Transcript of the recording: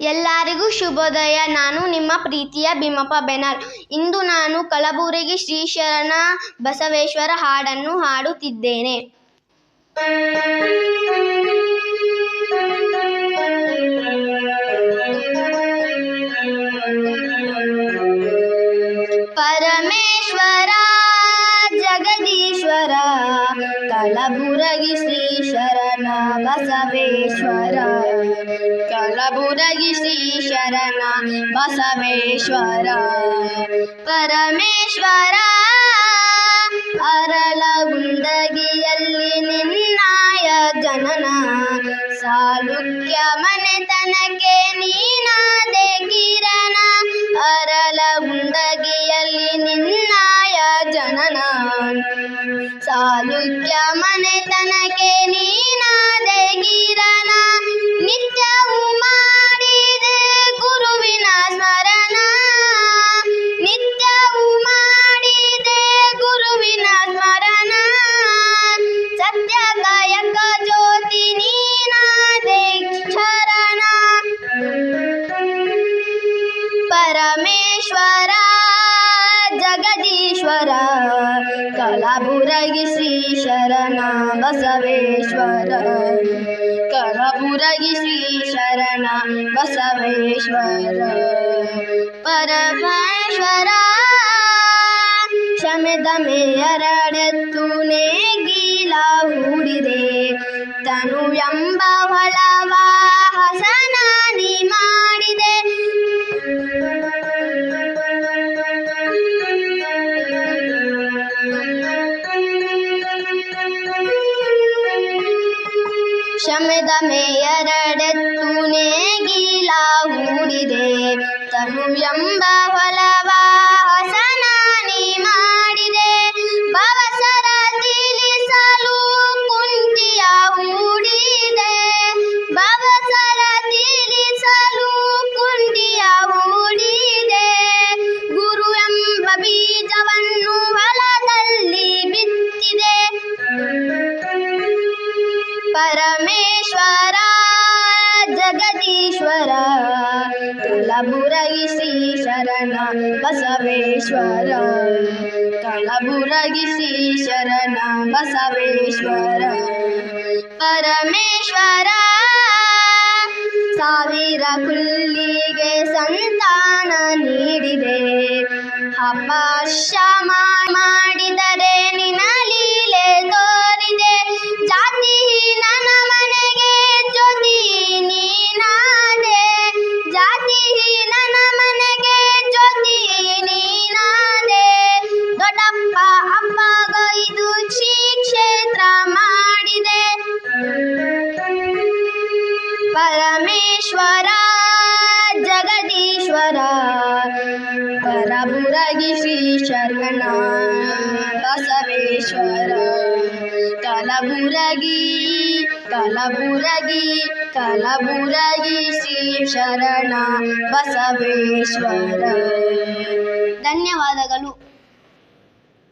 ಎಲ್ಲರಿಗೂ ಶುಭೋದಯ. ನಾನು ನಿಮ್ಮ ಪ್ರೀತಿಯ ಭೀಮಪ್ಪ ಬೆನರ್. ಇಂದು ನಾನು ಕಲಬುರಗಿ ಶ್ರೀ ಶರಣ ಬಸವೇಶ್ವರ ಹಾಡನ್ನು ಹಾಡುತ್ತಿದ್ದೇನೆ. ಪರಮೇಶ್ವರ ಕಲಬುರಗಿ ಶ್ರೀ ಶರಣ ಬಸವೇಶ್ವರ ಕಲಬುರಗಿ ಶ್ರೀ ಶರಣ ಬಸವೇಶ್ವರ ಪರಮೇಶ್ವರ, ಅರಳ ಗುಂಡಗಿಯಲ್ಲಿ ನಿನ್ನಾಯ ಜನನ. ಸಾಲುಕ್ಯ ಮನೆತನಕ್ಕೆ ನೀನಾದೆ ಕಿರಣ. ಸಾಲುಕ್ಯ ಮನೆತನಕ್ಕೆ ನೀನಾದೆ ಕಿರಣ ನಿತ್ಯವೂ ಕಲಬುರಗಿ ಶ್ರೀ ಶರಣ ಬಸವೇಶ್ವರ ಕಲಬುರಗಿ ಶ್ರೀ ಶರಣ ಬಸವೇಶ್ವರ ಪರಮೇಶ್ವರ ಶಮದ ಮೇಯರಡೆತ್ತು ನೇಗಿಲ ಹೂಡಿದೆ. ತನು ಎಂಬ ಹೊಳವ ಹಸನಾನಿ ಮಾಡಿದೆ. ಶಮೆದ ಮೇಯರಡೆತ್ತು ನೇಗಿಲ ಹೂಡಿದೆ ತನು ಎಂಬ ಜಗದೀಶ್ವರ. ಕಲಬುರಗಿ ಶ್ರೀ ಶರಣ ಬಸವೇಶ್ವರ. ಕಲಬುರಗಿ ಶ್ರೀ ಶರಣ ಬಸವೇಶ್ವರ. ಪರಮೇಶ್ವರ, ಸಾವಿರ ಕುಲ್ಲಿಗೆ ಸಂತಾನ ನೀಡಿದೆ. ಹಬ್ಬ ಮಾಡಿದರೆ ನಿನ ಕಲಬುರಗಿ ಕಲಬುರಗಿ ಕಲಬುರಗಿ ಶ್ರೀ ಶರಣ ಬಸವೇಶ್ವರ. ಧನ್ಯವಾದಗಳು.